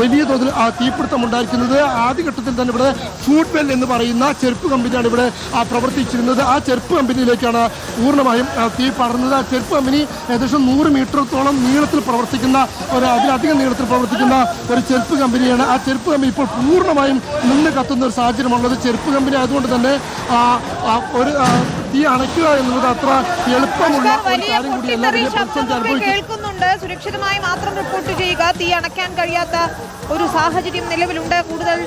വലിയ തോതിൽ ആ തീപിടുത്തം ഉണ്ടായിരിക്കുന്നത് ആദ്യഘട്ടത്തിൽ തന്നെ ഇവിടെ ഫുഡ് വെൽ എന്ന് പറയുന്ന ചെരുപ്പ് കമ്പനിയാണ് ഇവിടെ പ്രവർത്തിച്ചിരുന്നത്. ആ ചെരുപ്പ് കമ്പനിയിലേക്കാണ് പൂർണമായും തീ പടർന്നത്. ആ ചെരുപ്പ് കമ്പനി ഏകദേശം നൂറ് മീറ്ററത്തോളം നീളത്തിൽ പ്രവർത്തിക്കുന്ന ഒരു അതിലധികം നീളത്തിൽ പ്രവർത്തിക്കുന്ന ഒരു ചെരുപ്പ് കമ്പനിയാണ്. ആ ചെരുപ്പ് കമ്പനി ഇപ്പോൾ പൂർണമായും നിന്ന് കത്തുന്ന ഒരു സാഹചര്യമുള്ളത് ചെരുപ്പ് കമ്പനി ആയതുകൊണ്ട് തന്നെ ഒരു തീ അണയ്ക്കുക എന്നുള്ളത് അത്ര എളുപ്പമുള്ള ഒരു കാര്യം കൂടിയല്ല. പൊട്ടിത്തെറി കേൾക്കുന്നുണ്ട് സുരക്ഷിതമായി മാത്രം റിപ്പോർട്ട് ചെയ്യുക. തീ അണയ്ക്കാൻ കഴിയാത്ത ഒരു സാഹചര്യം നിലവിലുണ്ട്. കൂടുതൽ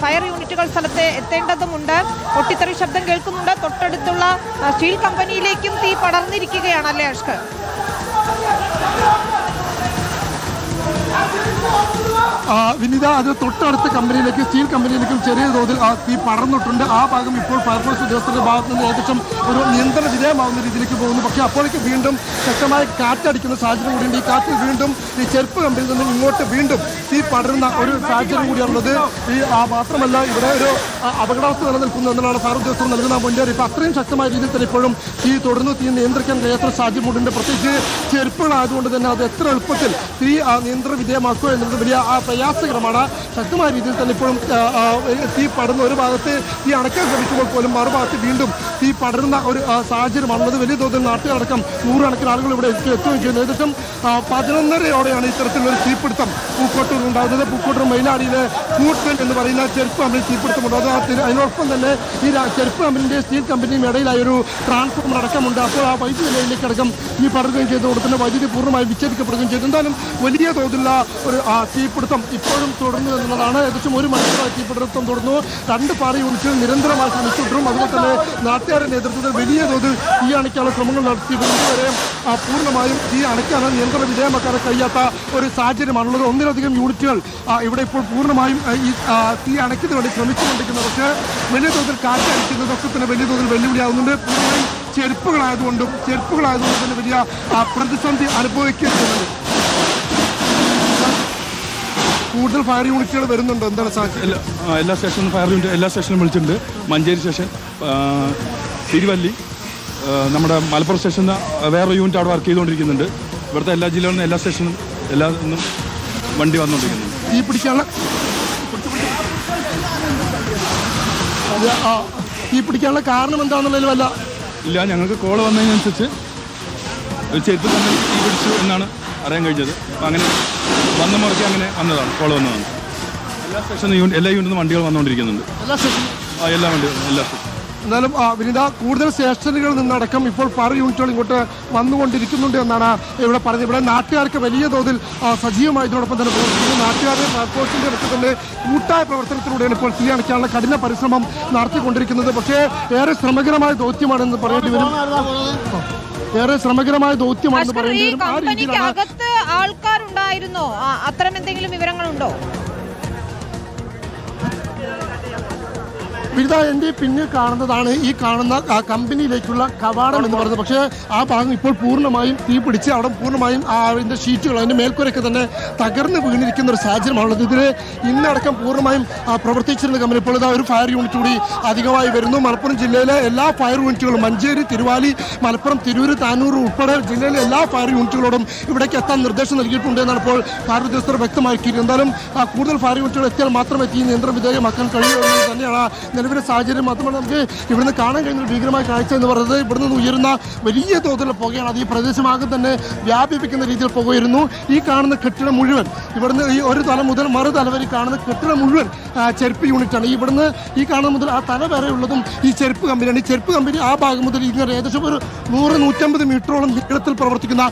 ഫയർ യൂണിറ്റുകൾ സ്ഥലത്ത് എത്തേണ്ടതുമുണ്ട്. പൊട്ടിത്തെറി ശബ്ദം കേൾക്കുന്നുണ്ട്. തൊട്ടടുത്തുള്ള സ്റ്റീൽ കമ്പനിയിലേക്കും തീ പടർന്നിരിക്കുകയാണ്. അല്ലേ അഷ്കർ? വിനിത അത് തൊട്ടടുത്ത കമ്പനിയിലേക്ക് സ്റ്റീൽ കമ്പനിയിലേക്കും ചെറിയ തോതിൽ തീ പടർന്നിട്ടുണ്ട്. ആ ഭാഗം ഇപ്പോൾ ഫയർഫോഴ്സ് ഉദ്യോഗസ്ഥരുടെ ഭാഗത്ത് നിന്ന് ഏകദേശം ഒരു നിയന്ത്രണ വിധേയമാവുന്ന രീതിയിലേക്ക് പോകുന്നു. പക്ഷേ അപ്പോഴേക്ക് വീണ്ടും ശക്തമായ കാറ്റടിക്കുന്ന സാഹചര്യം കൂടിയുണ്ട്. ഈ കാറ്റിൽ വീണ്ടും ഈ ചെരുപ്പ് കമ്പനിയിൽ നിന്ന് ഇങ്ങോട്ട് വീണ്ടും തീ പടരുന്ന ഒരു സാഹചര്യം കൂടിയാണുള്ളത്. ഈ മാത്രമല്ല ഇവിടെ ഒരു അപകടാവസ്ഥ നിലനിൽക്കുന്നു എന്നതാണ് ഫയർ ഉദ്യോഗസ്ഥർ നൽകുന്ന മുന്നറിയിപ്പ്. അത്രയും ശക്തമായ രീതിയിൽ തന്നെ ഇപ്പോഴും തീ തുടർന്ന് തീ നിയന്ത്രിക്കാൻ കഴിയാത്ത സാഹചര്യം കൂടിയുണ്ട്. പ്രത്യേകിച്ച് ചെരുപ്പുകളായതുകൊണ്ട് തന്നെ അത് എത്ര എളുപ്പത്തിൽ തീ നിയന്ത്രണ വിധേയമാക്കുക എന്നുള്ളത് വലിയ ആ, പ്രയാസകരമാണ്. ശക്തമായ രീതിയിൽ തന്നെ ഇപ്പോഴും തീ പടർന്ന ഒരു ഭാഗത്ത് തീ അടയ്ക്കാൻ ശ്രമിക്കുമ്പോൾ പോലും മറുഭാഗത്ത് വീണ്ടും തീ പടരുന്ന ഒരു സാഹചര്യമാണ് സാഹചര്യമാണുള്ളത്. വലിയ തോതിൽ നാട്ടുകാരടക്കം നൂറുകണക്കിന് ആളുകൾ ഇവിടെ എത്തി- എത്തുകയും ചെയ്യുന്നു. ഏകദേശം പതിനൊന്നരയോടെയാണ് ഇത്തരത്തിലൊരു തീപിടുത്തം പൂക്കോട്ടൂർ ഉണ്ടാകുന്നത്. പൂക്കോട്ടൂർ മൈലാടിയിലെ കൂട്ടൻ എന്ന് പറയുന്ന ചെരുപ്പ് കമ്പനി തീപിടുത്തമുണ്ട്. അത് അതിനോടൊപ്പം തന്നെ ഈ ചെരുപ്പ് കമ്പനിയുടെ സ്റ്റീൽ കമ്പനിയും ഇടയിലായ ഒരു ട്രാൻസ്ഫോമർ അടക്കമുണ്ട്. അപ്പോൾ ആ വൈദ്യുതി നിലയിലേക്ക് അടക്കം ഈ പടരുകയും ചെയ്തുകൊണ്ട് തന്നെ വൈദ്യുതി പൂർണമായി വിച്ഛേദിക്കപ്പെടുകയും ചെയ്തു. എന്തായാലും വലിയ തോതിലുള്ള ഒരു തീപിടുത്തം ഇപ്പോഴും തുടർന്നു എന്നുള്ളതാണ്. ഏകദേശം ഒരു മണിക്കൂറായി തീപിടുത്തം തുടർന്നു. രണ്ട് പാറ യൂണിറ്റുകൾ നിരന്തരമായി ശ്രമിച്ചിട്ടും അതുപോലെ തന്നെ നാട്ടുകാരുടെ നേതൃത്വത്തിൽ വലിയ തോതിൽ തീ അണയ്ക്കാനുള്ള ശ്രമങ്ങൾ നടത്തിയിട്ടുണ്ട് ആ, പൂർണമായും ഈ അണയ്ക്കാനുള്ള നിയന്ത്രണ വിധേയമാക്കാൻ കഴിയാത്ത ഒരു സാഹചര്യമാണുള്ളത്. ഒന്നിലധികം യൂണിറ്റുകൾ ഇവിടെ ഇപ്പോൾ പൂർണമായും ഈ തീ അണയ്ക്കുന്നതിന് വേണ്ടി ശ്രമിച്ചുകൊണ്ടിരിക്കുന്നത് പക്ഷേ വലിയ തോതിൽ കാറ്റടിക്കുന്നതൊക്കെ തന്നെ വലിയ തോതിൽ വെല്ലുവിളിയാവുന്നുണ്ട്. പൂർണമായും ചെരുപ്പുകളായതുകൊണ്ടും ചെരുപ്പുകളായതുകൊണ്ട് തന്നെ വലിയ പ്രതിസന്ധി അനുഭവിക്കുന്നുണ്ട് കൂടുതൽ ഫയർ യൂണിറ്റുകൾ വരുന്നുണ്ട്? എന്താണ് സാഹചര്യം എല്ലാ എല്ലാ സ്റ്റേഷനും ഫയർ യൂണിറ്റ് എല്ലാ സ്റ്റേഷനും വിളിച്ചിട്ടുണ്ട്. മഞ്ചേരി സ്റ്റേഷൻ തിരുവല്ലി നമ്മുടെ മലപ്പുറം സ്റ്റേഷനിൽ വേറെ യൂണിറ്റ് അവിടെ വർക്ക് ചെയ്തുകൊണ്ടിരിക്കുന്നുണ്ട്. ഇവിടുത്തെ എല്ലാ ജില്ലകളിൽ നിന്നും എല്ലാ സ്റ്റേഷനും എല്ലാ നിന്നും വണ്ടി വന്നുകൊണ്ടിരിക്കുന്നുണ്ട്. ഈ പിടിക്കാനുള്ള ഈ പിടിക്കാനുള്ള കാരണം എന്താണെന്നുള്ളതിൽ വല്ല ഇല്ല ഞങ്ങൾക്ക് കോൾ വന്നതിനനുസരിച്ച് ചെരുപ്പ് തന്നെ തീ പിടിച്ചു എന്നാണ് അറിയാൻ കഴിഞ്ഞത്. അപ്പം അങ്ങനെ വന്ന മുറയ്ക്ക് അങ്ങനെ വന്നതാണ് കോൾ വന്നതാണ്. എല്ലാ സ്റ്റേഷനും യൂണിറ്റ് എല്ലാ യൂണിറ്റിൽ നിന്നും വണ്ടികൾ വന്നുകൊണ്ടിരിക്കുന്നുണ്ട്. എല്ലാ സ്റ്റേഷനും ആ എല്ലാ വണ്ടികളും എല്ലാ സ്റ്റേഷനും എന്നാലും ആ, വിനിത കൂടുതൽ സ്റ്റേഷനുകളിൽ നിന്നടക്കം ഇപ്പോൾ പല യൂണിറ്റുകൾ ഇങ്ങോട്ട് വന്നുകൊണ്ടിരിക്കുന്നുണ്ട് എന്നാണ് ഇവിടെ പറഞ്ഞത്. ഇവിടെ നാട്ടുകാർക്ക് വലിയ തോതിൽ സജീവമായതിനോടൊപ്പം സജീവമായി ഇതിനോടൊപ്പം തന്നെ പ്രവർത്തിക്കുന്നു. നാട്ടുകാരുടെ ഫയർഫോഴ്സിന്റെ അടുത്ത് തന്നെ കൂട്ടായ പ്രവർത്തനത്തിലൂടെയാണ് ഇപ്പോൾ തീ അണയ്ക്കാനുള്ള കഠിന പരിശ്രമം നടത്തിക്കൊണ്ടിരിക്കുന്നത്. പക്ഷേ ഏറെ ശ്രമകരമായ ദൗത്യമാണെന്ന് പറയേണ്ടി വരും. ഏറെ ശ്രമകരമായ ദൗത്യമാണ് ആൾക്കാരുണ്ടായിരുന്നോ. അത്തരം എന്തെങ്കിലും വിവരങ്ങളുണ്ടോ? വിവിധ എന്റെ പിന്നിൽ കാണുന്നതാണ് ഈ കാണുന്ന കമ്പനിയിലേക്കുള്ള കവാടം എന്ന് പറയുന്നത്. പക്ഷേ ആ ഭാഗം ഇപ്പോൾ പൂർണമായും തീ പിടിച്ച് അവിടെ പൂർണമായും ആ അതിന്റെ ഷീറ്റുകൾ അതിന്റെ മേൽക്കൂരയൊക്കെ തന്നെ തകർന്ന് വീണിരിക്കുന്ന ഒരു സാഹചര്യമാണുള്ളത്. ഇതിൽ ഇന്നടക്കം പൂർണമായും പ്രവർത്തിച്ചിരുന്ന കമ്പനി. ഇപ്പോൾ ഇതാ ഒരു ഫയർ യൂണിറ്റ് കൂടി അധികമായി വരുന്നു. മലപ്പുറം ജില്ലയിലെ എല്ലാ ഫയർ യൂണിറ്റുകളും മഞ്ചേരി തിരുവാലി മലപ്പുറം തിരൂര് താനൂർ ഉൾപ്പെടെ ജില്ലയിലെ എല്ലാ ഫയർ യൂണിറ്റുകളോടും ഇവിടേക്ക് എത്താൻ നിർദ്ദേശം നൽകിയിട്ടുണ്ട് എന്നാണ് ഇപ്പോൾ ഫയർ ഉദ്യോഗസ്ഥർ വ്യക്തമാക്കിയിരിക്കുന്നത് എന്തായാലും കൂടുതൽ ഫയർ യൂണിറ്റുകൾ എത്തിയാൽ മാത്രമേ തീ നിയന്ത്രണ വിധേയമാക്കാൻ കഴിയൂ എന്ന് തന്നെയാണ് നിലവിലെ സാഹചര്യം മാത്രമല്ല നമുക്ക് ഇവിടുന്ന് കാണാൻ കഴിയുന്ന ഭീകരമായ കാഴ്ച എന്ന് പറയുന്നത് ഇവിടുന്ന് ഉയരുന്ന വലിയ തോതിലുള്ള പുകയാണ്. അത് ഈ പ്രദേശമാകെ തന്നെ വ്യാപിപ്പിക്കുന്ന രീതിയിൽ പുകയുന്നു ഈ കാണുന്ന കെട്ടിടം മുഴുവൻ ഇവിടുന്ന് ഈ ഒരു തല മുതൽ മറു തല വരെ കാണുന്ന കെട്ടിടം മുഴുവൻ ചെരുപ്പ് യൂണിറ്റാണ്. ഇവിടുന്ന് ഈ കാണുന്ന മുതൽ ആ തല വരെ ഉള്ളതും ഈ ചെരുപ്പ് കമ്പനിയാണ് ഈ ചെരുപ്പ് കമ്പനി ആ ഭാഗം മുതൽ ഇങ്ങനെ ഏകദേശം ഒരു നൂറ് നൂറ്റമ്പത് മീറ്ററോളം നീളത്തിൽ പ്രവർത്തിക്കുന്ന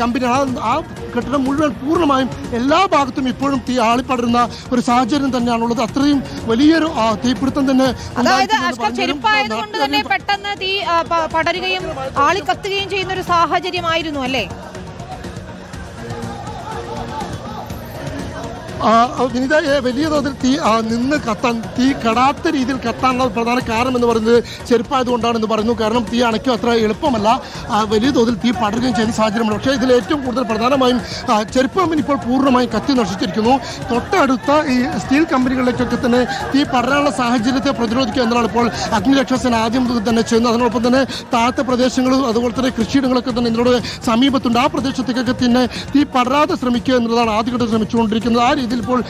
കമ്പനിയാണ് ആ- ആ കെട്ടിടം മുഴുവൻ പൂർണമായും എല്ലാ ഭാഗത്തും ഇപ്പോഴും തീ ആളിപ്പടരുന്ന ഒരു സാഹചര്യം തന്നെയാണുള്ളത്. അത്രയും വലിയൊരു തീപിടുത്തം തന്നെ അതായത് അഷ്കർ ചെരുപ്പായത് കൊണ്ട് തന്നെ പെട്ടെന്ന് തീ പടരുകയും ആളിക്കത്തുകയും ചെയ്യുന്ന ഒരു സാഹചര്യമായിരുന്നു അല്ലേ? വിനിത വലിയ തോതിൽ തീ നിന്ന് കത്താൻ തീ കടാത്ത രീതിയിൽ കത്താനുള്ള പ്രധാന കാരണം എന്ന് പറയുന്നത് ചെരുപ്പായതുകൊണ്ടാണെന്ന് പറയുന്നു. കാരണം തീ അണയ്ക്കും അത്ര എളുപ്പമല്ല. വലിയ തോതിൽ തീ പടരുകയും ചെയ്യുന്ന സാഹചര്യമുണ്ട്. പക്ഷേ ഇതിൽ ഏറ്റവും കൂടുതൽ പ്രധാനമായും ചെരുപ്പ് കമ്പനി ഇപ്പോൾ പൂർണമായും കത്തി നശിച്ചിരിക്കുന്നു. തൊട്ടടുത്ത ഈ സ്റ്റീൽ കമ്പനികളിലേക്കൊക്കെ തന്നെ തീ പടരാനുള്ള സാഹചര്യത്തെ പ്രതിരോധിക്കുക എന്നതാണ് ഇപ്പോൾ അഗ്നിരക്ഷാസേന ആദ്യം തന്നെ ചെയ്യുന്നത്. അതിനോടൊപ്പം തന്നെ താഴത്തെ പ്രദേശങ്ങളും അതുപോലെ തന്നെ കൃഷിയിടങ്ങളൊക്കെ തന്നെ ഇതിനോട് സമീപത്തുണ്ട്. ആ പ്രദേശത്തേക്കൊക്കെ തന്നെ തീ പടരാതെ ശ്രമിക്കുക എന്നുള്ളതാണ് ആദ്യഘട്ടം ശ്രമിച്ചുകൊണ്ടിരിക്കുന്നത്. ആ രീതിയിൽ ഇപ്പോൾ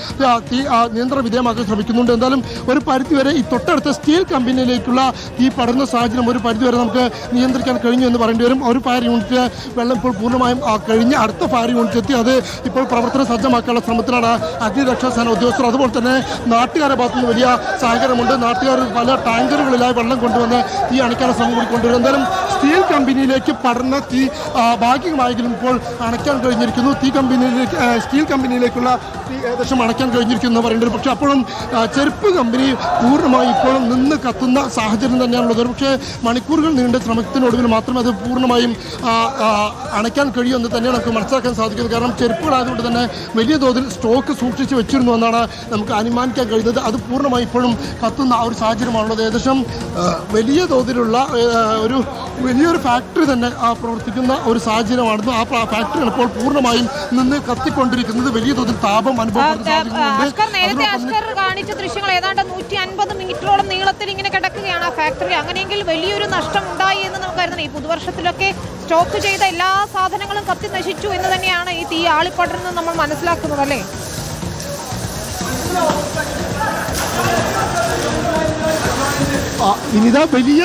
തീ നിയന്ത്രണ വിധേയമാക്കാൻ ശ്രമിക്കുന്നുണ്ട്. എന്തായാലും ഒരു പരിധിവരെ ഈ തൊട്ടടുത്ത സ്റ്റീൽ കമ്പനിയിലേക്കുള്ള ഈ പടർന്ന സാഹചര്യം ഒരു പരിധിവരെ നമുക്ക് നിയന്ത്രിക്കാൻ കഴിഞ്ഞു എന്ന് പറയേണ്ടി വരും. ഒരു ഫയർ യൂണിറ്റ് വെള്ളം ഇപ്പോൾ പൂർണമായും കഴിഞ്ഞ് അടുത്ത ഫയർ യൂണിറ്റ് എത്തി. അത് ഇപ്പോൾ പ്രവർത്തനം സജ്ജമാക്കാനുള്ള ശ്രമത്തിലാണ് അഗ്നിരക്ഷാസേന ഉദ്യോഗസ്ഥർ. അതുപോലെ തന്നെ നാട്ടുകാരെ ഭാഗത്തുനിന്ന് വലിയ സഹകരണമുണ്ട്. നാട്ടുകാർ പല ടാങ്കറുകളിലായി വെള്ളം കൊണ്ടുവന്ന് തീ അണയ്ക്കാനുള്ള ശ്രമം കൂടി കൊണ്ടുവരും എന്തായാലും സ്റ്റീൽ കമ്പനിയിലേക്ക് പടർന്ന തീ ഭാഗികമായെങ്കിലും ഇപ്പോൾ അണയ്ക്കാൻ കഴിഞ്ഞിരിക്കുന്നു. തീ കമ്പനിയിലേക്ക് സ്റ്റീൽ കമ്പനിയിലേക്കുള്ള തീ ഏകദേശം അടയ്ക്കാൻ കഴിഞ്ഞിരിക്കുന്നു എന്ന് പറയേണ്ടത് പക്ഷേ അപ്പോഴും ചെരുപ്പ് കമ്പനി പൂർണമായി ഇപ്പോഴും നിന്ന് കത്തുന്ന സാഹചര്യം തന്നെയാണുള്ളത്. പക്ഷേ മണിക്കൂറുകൾ നീണ്ട ശ്രമത്തിനൊടുവിൽ മാത്രമേ അത് പൂർണമായും അണയ്ക്കാൻ കഴിയുമെന്ന് തന്നെയാണ് നമുക്ക് മനസ്സിലാക്കാൻ സാധിക്കുന്നത്. കാരണം ചെരുപ്പുകളായതുകൊണ്ട് തന്നെ വലിയ തോതിൽ സ്റ്റോക്ക് സൂക്ഷിച്ച് വെച്ചിരുന്നു എന്നാണ് നമുക്ക് അനുമാനിക്കാൻ കഴിയുന്നത്. അത് പൂർണമായി ഇപ്പോഴും കത്തുന്ന ആ ഒരു സാഹചര്യമാണുള്ളത്. ഏകദേശം വലിയ തോതിലുള്ള ഒരു വലിയൊരു ഫാക്ടറി തന്നെ പ്രവർത്തിക്കുന്ന ഒരു സാഹചര്യമാണെന്ന് ആ ഫാക്ടറിയാണ് ഇപ്പോൾ പൂർണമായും നിന്ന് കത്തിക്കൊണ്ടിരിക്കുന്നത്. വലിയ തോതിൽ താപം അഷ്കർ നേരത്തെ അഷ്കർ കാണിച്ച ദൃശ്യങ്ങൾ ഏതാണ്ട് നൂറ്റി അൻപത് മീറ്ററോളം നീളത്തിൽ ഇങ്ങനെ കിടക്കുകയാണ് ആ ഫാക്ടറി അങ്ങനെയെങ്കിൽ വലിയൊരു നഷ്ടം ഉണ്ടായി എന്ന് നമുക്ക് കരുതണം. ഈ പുതുവർഷത്തിലൊക്കെ സ്റ്റോക്ക് ചെയ്ത എല്ലാ സാധനങ്ങളും കത്തി നശിച്ചു എന്ന് തന്നെയാണ് ഈ തീ ആളിപ്പടർന്ന് നമ്മൾ മനസ്സിലാക്കുന്നത് അല്ലേ? വിനിത വലിയ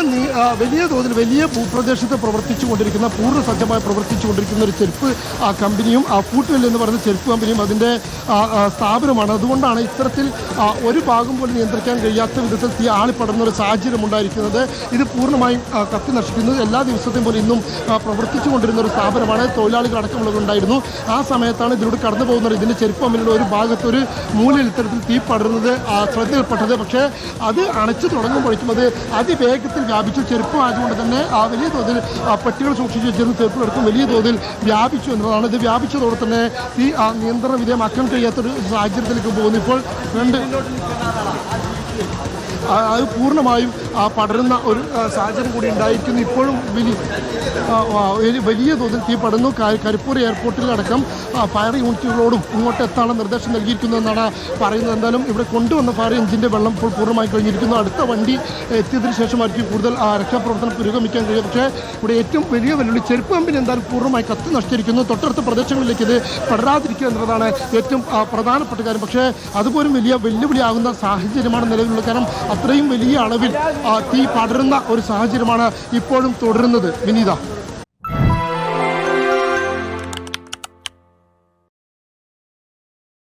വലിയ തോതിൽ വലിയ ഭൂപ്രദേശത്ത് പ്രവർത്തിച്ചു കൊണ്ടിരിക്കുന്ന പൂർണസജ്ജമായി പ്രവർത്തിച്ചു കൊണ്ടിരിക്കുന്ന ഒരു ചെരുപ്പ് ആ, കമ്പനിയും ആ ഫൂട്ട്വെൽ എന്ന് പറയുന്ന ചെരുപ്പ് കമ്പനിയും അതിന്റെ സ്ഥാപനമാണ്. അതുകൊണ്ടാണ് ഇത്തരത്തിൽ ഒരു ഭാഗം പോലും നിയന്ത്രിക്കാൻ കഴിയാത്ത വിധത്തിൽ തീ ആളിപ്പടർന്ന ഒരു സാഹചര്യം ഉണ്ടായിരിക്കുന്നത്. ഇത് പൂർണമായും കത്തി നശിക്കുന്നത് എല്ലാ ദിവസത്തെയും പോലെ ഇന്നും പ്രവർത്തിച്ചു കൊണ്ടിരുന്ന ഒരു സ്ഥാപനമാണ്. തൊഴിലാളികൾ അടക്കമുള്ളവരുണ്ടായിരുന്നു ആ സമയത്താണ് ഇതിലൂടെ കടന്നു പോകുന്നത്. ഇതിന്റെ ചെരുപ്പ് കമ്പനിയുടെ ഒരു ഭാഗത്ത് ഒരു മൂലയിൽ ഇത്തരത്തിൽ തീ പടരുന്നത് ശ്രദ്ധയിൽപ്പെട്ടത്. പക്ഷേ അത് അണച്ചു തുടങ്ങുമ്പോഴേക്കും അത് അതിവേഗത്തിൽ വ്യാപിച്ചു ചെറുപ്പം ആയതുകൊണ്ട് തന്നെ ആ വലിയ തോതിൽ പെട്ടികൾ സൂക്ഷിച്ച് വെച്ചിരുന്ന ചെരുപ്പുകൾക്കും വലിയ തോതിൽ വ്യാപിച്ചു എന്നതാണ് ഇത് വ്യാപിച്ചതോടെ തന്നെ ഈ ആ, നിയന്ത്രണ വിധേയമാക്കാൻ കഴിയാത്തൊരു സാഹചര്യത്തിലേക്ക് പോകുന്നു. ഇപ്പോൾ രണ്ട് അത് പൂർണമായും പടരുന്ന ഒരു സാഹചര്യം കൂടി ഉണ്ടായിരിക്കുന്നു. ഇപ്പോഴും വലിയ വലിയ- തോതിൽ തീ പടർന്നു ക- കരിപ്പൂർ എയർപോർട്ടിലടക്കം ഫയർ യൂണിറ്റുകളോടും ഇങ്ങോട്ട് എത്താനുള്ള നിർദ്ദേശം നൽകിയിരിക്കുന്നു എന്നാണ് പറയുന്നത്. എന്തായാലും ഇവിടെ കൊണ്ടുവന്ന ഫയർ എഞ്ചിന്റെ വെള്ളം ഇപ്പോൾ പൂർണമായി കഴിഞ്ഞിരിക്കുന്നു. അടുത്ത വണ്ടി എത്തിയതിനു ശേഷമായിരിക്കും കൂടുതൽ രക്ഷാപ്രവർത്തനം പുരോഗമിക്കാൻ കഴിയും പക്ഷേ ഇവിടെ ഏറ്റവും വലിയ വെല്ലുവിളി ചെരുപ്പ് കമ്പനി എന്തായാലും പൂർണമായി കത്തി നശിച്ചിരിക്കുന്നു തൊട്ടടുത്ത പ്രദേശങ്ങളിലേക്ക് ഇത് പടരാതിരിക്കുക എന്നുള്ളതാണ് ഏറ്റവും പ്രധാനപ്പെട്ട കാര്യം. പക്ഷേ അതുപോലും വലിയ വെല്ലുവിളിയാകുന്ന സാഹചര്യമാണ് നിലവിലുള്ളത്. കാരണം അത്രയും വലിയ അളവിൽ തീ പടരുന്ന ഒരു സാഹചര്യമാണ് ഇപ്പോഴും തുടരുന്നത്. വിനീത.